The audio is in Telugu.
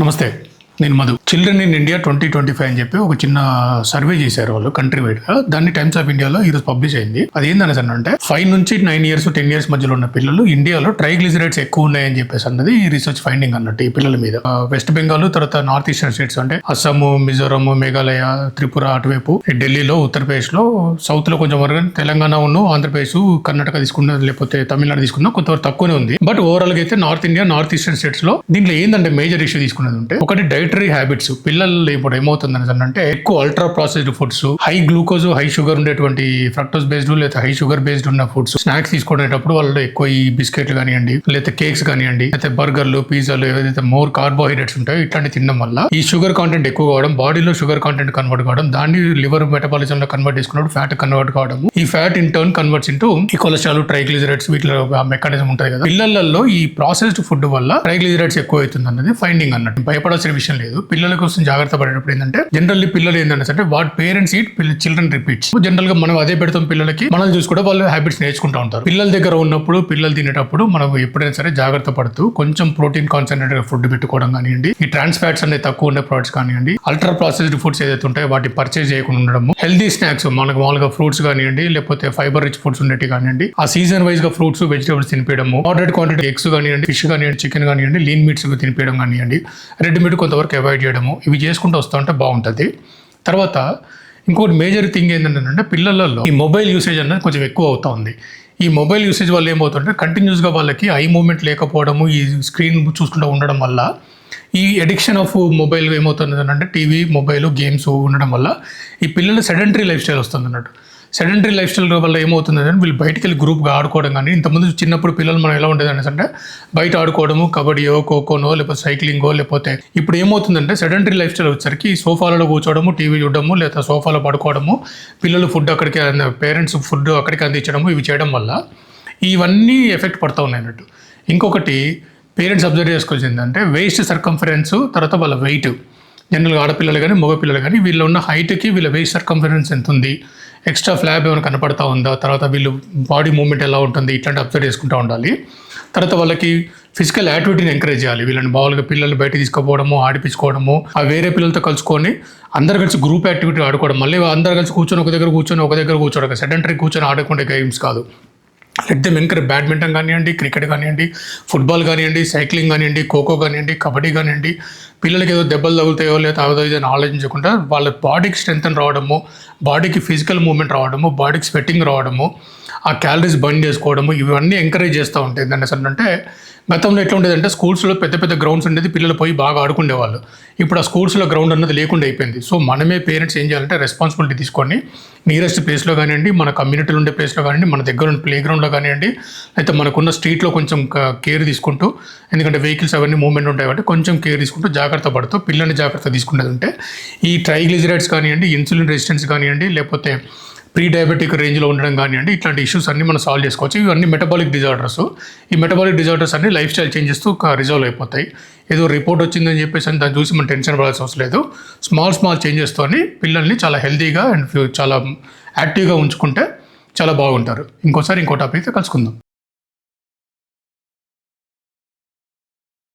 నమస్తే. నేను Madhu. Children in India twenty twenty five అని చెప్పి ఒక చిన్న సర్వే చేశారు వాళ్ళు కంట్రీ వైడ్గా. దాన్ని టైమ్స్ ఆఫ్ ఇండియాలో ఈరోజు పబ్లిష్ అయింది. అది ఏందనేసి అంటే ఫైవ్ నుంచి నైన్ ఇయర్స్ టెన్ ఇయర్స్ మధ్యలో ఉన్న పిల్లలు ఇండియాలో ట్రైగ్లిజరేట్స్ ఎక్కువ ఉన్నాయని చెప్పేసి అన్నది ఈ రీసెర్చ్ ఫైండింగ్ అన్నట్టు ఈ పిల్లల మీద. వెస్ట్ బెంగాల్ తర్వాత నార్త్ ఈస్టర్న్ స్టేట్స్ అంటే అస్సాము మిజోరాం మేఘాలయ త్రిపుర అటువైపు ఈ ఢిల్లీలో ఉత్తరప్రదేశ్లో సౌత్లో కొంచెం వరకు తెలంగాణ ఉన్న ఆంధ్రప్రదేశ్ కర్ణాటక తీసుకున్నా లేకపోతే తమిళనాడు తీసుకున్నా కొంతవరకు తక్కువనే ఉంది. బట్ ఓవరాల్గా అయితే నార్త్ ఇండియా నార్త్ ఈస్టర్న్ స్టేట్స్లో దీంట్లో ఏంటంటే మేజర్ ఇష్యూ తీసుకున్నది ఉంటే ఒకటి డైట్ డైటరీ హ్యాబిట్స్ పిల్లలు ఇప్పుడు ఏమవుతుందని అంటే ఎక్కువ ultra processed foods high glucose high sugar ఉండేటువంటి ఫ్రక్టోస్ బేస్డ్ లేదా హై షుగర్ బేస్డ్ ఉన్న ఫుడ్స్ స్నాక్స్ తీసుకునేటప్పుడు వాళ్ళు ఎక్కువ ఈ బిస్కెట్లు కానివ్వండి లేదా కేక్స్ కానివ్వండి లేకపోతే బర్గర్లు పిజ్జాలు ఏదైతే మోర్ కార్బోహైడ్రేట్స్ ఉంటాయో ఇట్లాంటి తినడం వల్ల ఈ షుగర్ కాంటెంట్ ఎక్కువ కావడం బాడీలో షుగర్ కాంటెంట్ కన్వర్ట్ కావడం దాన్ని లివర్ మెటబాలిజం లో కన్వర్ట్ చేసుకున్నప్పుడు ఫ్యాట్ కన్వర్ట్ కావడం ఈ fat in turn converts into ఈ కొలెస్ట్రాల్ ట్రైగ్లిజరేట్స్ వీటిలో మెకానిజం ఉంటుంది కదా. పిల్లలలో ఈ ప్రాసెస్డ్ ఫుడ్ వల్ల ట్రైగ్లిజరేట్స్ ఎక్కువ అవుతుంది అన్నది ఫైండింగ్ అన్నట్టు. భయపడాల్సిన విషయం లేదు. పిల్లల కోసం జాగ్రత్త పడేటప్పుడు ఏంటంటే జనరల్లీ పిల్లలు ఏంటంటే అంటే what parents eat children repeats జనరల్గా మనం అదే పెడతాం పిల్లలకి మనం చూసుకుంటే వాళ్ళు హ్యాబిట్స్ నేర్చుకుంటూ ఉంటారు. పిల్లల దగ్గర ఉన్నప్పుడు పిల్లలు తినేటప్పుడు మనం ఎప్పుడైనా సరే జాగ్రత్త పడుతూ కొంచెం ప్రోటీన్ కాన్సన్ట్రేటెడ్ ఫుడ్ పెట్టుకోవడం కానివ్వండి ఈ ట్రాన్స్ ఫ్యాట్స్ అనేది తక్కువ ఉండే ప్రొడక్ట్స్ కానివ్వండి అల్ట్రా ప్రాసెస్డ్ ఫుడ్స్ ఏదైతే ఉంటాయో వాటి పర్చేజ్ చేయకుండా ఉండడం హెల్దీ స్నాక్స్ మనకు మామూలుగా ఫ్రూట్స్ కానివ్వండి లేకపోతే ఫైబర్ రిచ్ ఫుడ్స్ ఉండేవి కానివ్వండి ఆ సీజన్ వైజ్గా ఫ్రూట్స్ వెజిటేబుల్స్ తినిపించడము మోడరేట్ క్వాంటిటీ ఎగ్స్ కానివ్వండి ఫిష్ కానివ్వండి చికెన్ కానివ్వండి లీన్ మీట్స్ తినిపించడం కానివ్వండి రెడ్ మీట్ కొంతవరకు అవాయిడ్ చేయడము ఇవి చేసుకుంటూ వస్తూ ఉంటే బాగుంటుంది. తర్వాత ఇంకోటి మేజర్ థింగ్ ఏంటంటే పిల్లలలో ఈ మొబైల్ యూసేజ్ అనేది కొంచెం ఎక్కువ అవుతా ఉంది. ఈ మొబైల్ యూసేజ్ వల్ల ఏమవుతుందంటే కంటిన్యూస్గా వాళ్ళకి ఐ మూమెంట్ లేకపోవడము ఈ స్క్రీన్ చూసుకుంటూ ఉండడం వల్ల ఈ ఎడిక్షన్ ఆఫ్ మొబైల్ ఏమవుతుంది అంటే టీవీ మొబైల్ గేమ్స్ ఉండడం వల్ల ఈ పిల్లల సెడెంటరీ లైఫ్ స్టైల్ వస్తుంది అన్నట్టు. సెడెంటరీ లైఫ్ స్టైల్ వల్ల ఏమవుతుందంటే వీళ్ళు బయటికి వెళ్ళి గ్రూప్గా ఆడుకోవడం కానీ ఇంతకుముందు చిన్నప్పుడు పిల్లలు మనం ఎలా ఉండేది అంటే బయట ఆడుకోవడము కబడ్డీయో ఖోఖోనో లేకపోతే సైక్లింగో లేకపోతే ఇప్పుడు ఏమవుతుందంటే సెడెంటరీ లైఫ్ స్టైల్ వచ్చేసరికి సోఫాలలో కూర్చోవడము టీవీ చూడడము లేదా సోఫాలో పడుకోవడము పిల్లలు ఫుడ్ అక్కడికి పేరెంట్స్ ఫుడ్ అక్కడికి అందించడము ఇవి చేయడం వల్ల ఇవన్నీ ఎఫెక్ట్ పడుతూ ఉన్నాయి అన్నట్టు. ఇంకొకటి పేరెంట్స్ అబ్జర్వ్ చేసుకోవాల్సింది అంటే వేస్ట్ సర్కంఫరెన్స్ తర్వాత వాళ్ళ వెయిట్ జనరల్గా ఆడపిల్లలు కానీ మగపిల్లలు కానీ వీళ్ళు ఉన్న హైట్కి వీళ్ళ వేస్ట్ సర్కంఫరెన్స్ ఎంత ఉంది ఎక్స్ట్రా ఫ్లాబ్ ఏమైనా కనపడతా ఉందా? తర్వాత వీళ్ళు బాడీ మూమెంట్ ఎలా ఉంటుంది? ఇట్లాంటి అబ్జర్వ్ చేసుకుంటూ ఉండాలి. తర్వాత వాళ్ళకి ఫిజికల్ యాక్టివిటీని ఎంకరేజ్ చేయాలి. వీళ్ళని మామూలుగా పిల్లలు బయట తీసుకుపోవడము ఆడిపించుకోవడము ఆ వేరే పిల్లలతో కలుసుకొని అందరు కలిసి గ్రూప్ యాక్టివిటీ ఆడుకోవడం. మళ్ళీ అందరు కలిసి కూర్చొని ఒక దగ్గర కూర్చొని ఒక దగ్గర కూర్చోడం సెడెంటరీ కూర్చొని ఆడకుండా గేమ్స్ కాదు. లెట్ దెమ్ ఎంకరేజ్ బ్యాడ్మింటన్ కానివ్వండి క్రికెట్ కానివ్వండి ఫుట్బాల్ కానివ్వండి సైక్లింగ్ కానివ్వండి ఖోఖో కానివ్వండి కబడ్డీ కానివ్వండి పిల్లలకి ఏదో దెబ్బలు తగులుతాయో లేదా అదో ఇదో అని ఆలోచించకుండా వాళ్ళ బాడీకి స్ట్రెంత్ రావడము బాడీకి ఫిజికల్ మూమెంట్ రావడము బాడీకి స్వెట్టింగ్ రావడము ఆ క్యాలరీస్ బర్న్ చేసుకోవడము ఇవన్నీ ఎంకరేజ్ చేస్తూ ఉంటాయి. దాన్ని అంటే గతంలో ఎట్లా ఉండేదంటే స్కూల్స్లో పెద్ద పెద్ద గ్రౌండ్స్ ఉండేది పిల్లలు పోయి బాగా ఆడుకునేవాళ్ళు ఇప్పుడు ఆ స్కూల్స్లో గ్రౌండ్ అన్నది లేకుండా అయిపోయింది. సో మనమే పేరెంట్స్ ఏం చేయాలంటే రెస్పాన్సిబిలిటీ తీసుకొని నియరెస్ట్ ప్లేస్లో కానివ్వండి మన కమ్యూనిటీలో ఉండే ప్లేస్లో కానివ్వండి మన దగ్గర ఉన్న ప్లే గ్రౌండ్లో కానివ్వండి అయితే మనకున్న స్ట్రీట్లో కొంచెం కేర్ తీసుకుంటూ ఎందుకంటే వెహికల్స్ అవన్నీ మూవ్మెంట్ ఉంటాయి కాబట్టి కొంచెం కేర్ తీసుకుంటూ జాగ్రత్త పడుతూ పిల్లల్ని జాగ్రత్త తీసుకునేది ఉంటే ఈ ట్రైగ్లిజరైడ్స్ కానివ్వండి ఇన్సులిన్ రెసిస్టెన్స్ కానివ్వండి లేకపోతే ప్రీ డయాబెటిక్ రేంజ్లో ఉండడం కానివ్వండి ఇట్లాంటి ఇష్యూస్ అన్ని మనం సాల్వ్ చేసుకోవచ్చు. ఇవన్నీ మెటబాలిక్ డిజార్డర్స్ ఈ మెటబాలిక్ డిజార్డర్స్ అన్ని లైఫ్ స్టైల్ చేంజెస్తో రిజాల్వ్ అయిపోతాయి. ఏదో రిపోర్ట్ వచ్చిందని చెప్పేసి అని దాన్ని చూసి మనం టెన్షన్ పడాల్సిన అవసరం లేదు. స్మాల్ స్మాల్ చేంజెస్తోని పిల్లల్ని చాలా హెల్తీగా అండ్ చాలా యాక్టివ్గా ఉంచుకుంటే చాలా బాగుంటారు. ఇంకోసారి ఇంకో టాపిక్ కలుసుకుందాం.